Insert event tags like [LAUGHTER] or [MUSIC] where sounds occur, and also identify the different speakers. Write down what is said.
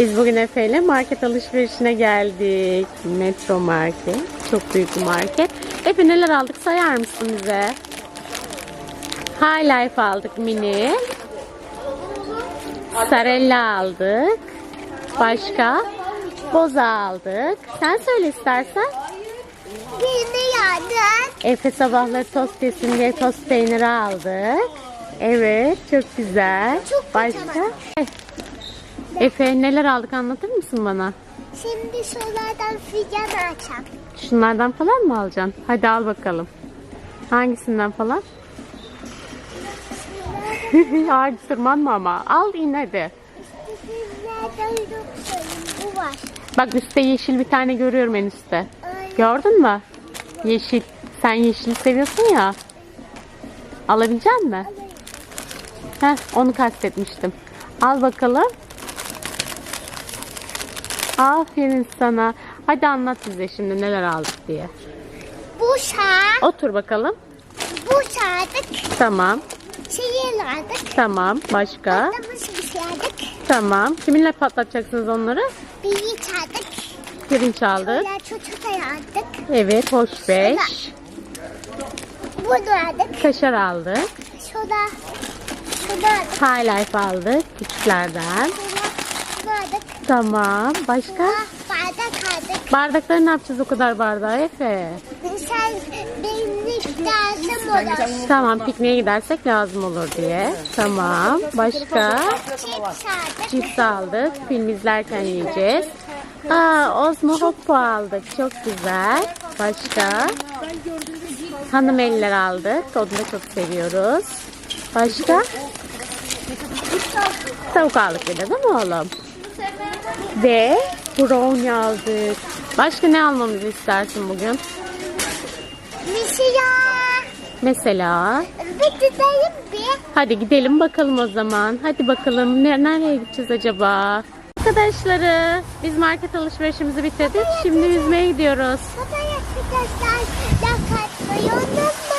Speaker 1: Biz bugün Efe ile market alışverişine geldik. Metro Market. Çok büyük bir market. Efe neler aldık sayar mısın bize? High Life aldık mini. Sarella aldık. Başka? Boza aldık. Sen söyle istersen.
Speaker 2: Beni yardım.
Speaker 1: Efe sabahları tost yesin diye tost peyniri aldık. Evet çok güzel.
Speaker 2: Çok
Speaker 1: Başka?
Speaker 2: kocaman.
Speaker 1: Efe neler aldık anlatır mısın bana?
Speaker 2: Şimdi şuralardan figen açacağım.
Speaker 1: Şunlardan falan mı alacaksın? Hadi al bakalım. Hangisinden falan? [LAUGHS] Ağaç tırmanma ama. Al in hadi.
Speaker 2: Bu var.
Speaker 1: Bak üstte yeşil bir tane görüyorum en üstte. Gördün mü? Yeşil. Sen yeşili seviyorsun ya. Alabilecek mi? Heh, onu kastetmiştim. Al bakalım. Aferin sana. Hadi anlat bize şimdi neler aldık diye.
Speaker 2: Bu şar,
Speaker 1: Otur bakalım.
Speaker 2: bu şardık,
Speaker 1: Tamam.
Speaker 2: şeyi aldık.
Speaker 1: Tamam. Başka?
Speaker 2: Patlamış bir şey aldık.
Speaker 1: Tamam. Kiminle patlatacaksınız onları?
Speaker 2: Bilgi çaldık.
Speaker 1: Pirinç aldık.
Speaker 2: Şöyle çocuk aldık.
Speaker 1: Evet. Hoş beş.
Speaker 2: Bunu aldık.
Speaker 1: Kaşar aldık.
Speaker 2: Şurada, şurada aldık.
Speaker 1: High Life aldık. Küçüklerden.
Speaker 2: Şurada, aldık.
Speaker 1: Tamam. Başka?
Speaker 2: Bardak aldık.
Speaker 1: Bardakları ne yapacağız o kadar bardağı Efe?
Speaker 2: Sen benim lazım olur.
Speaker 1: Tamam pikniğe gidersek lazım olur diye. Tamam. Başka?
Speaker 2: Çift aldık.
Speaker 1: Cips aldık. Film izlerken yiyeceğiz. Aa, Osmo Hoppo aldık. Çok güzel. Başka? Hanım eller aldık. Onu da çok seviyoruz. Başka? Tavuk aldık bir de değil mi oğlum? Ve brownie aldık. Başka ne almamızı istersin bugün? Mesela
Speaker 2: Bir gidelim bir.
Speaker 1: Hadi gidelim bakalım o zaman. Hadi bakalım ne, nereye gideceğiz acaba? Arkadaşları biz market alışverişimizi bitirdik. Şimdi yüzmeye gidiyoruz.
Speaker 2: Baba arkadaşlar like atmayı unutmayın.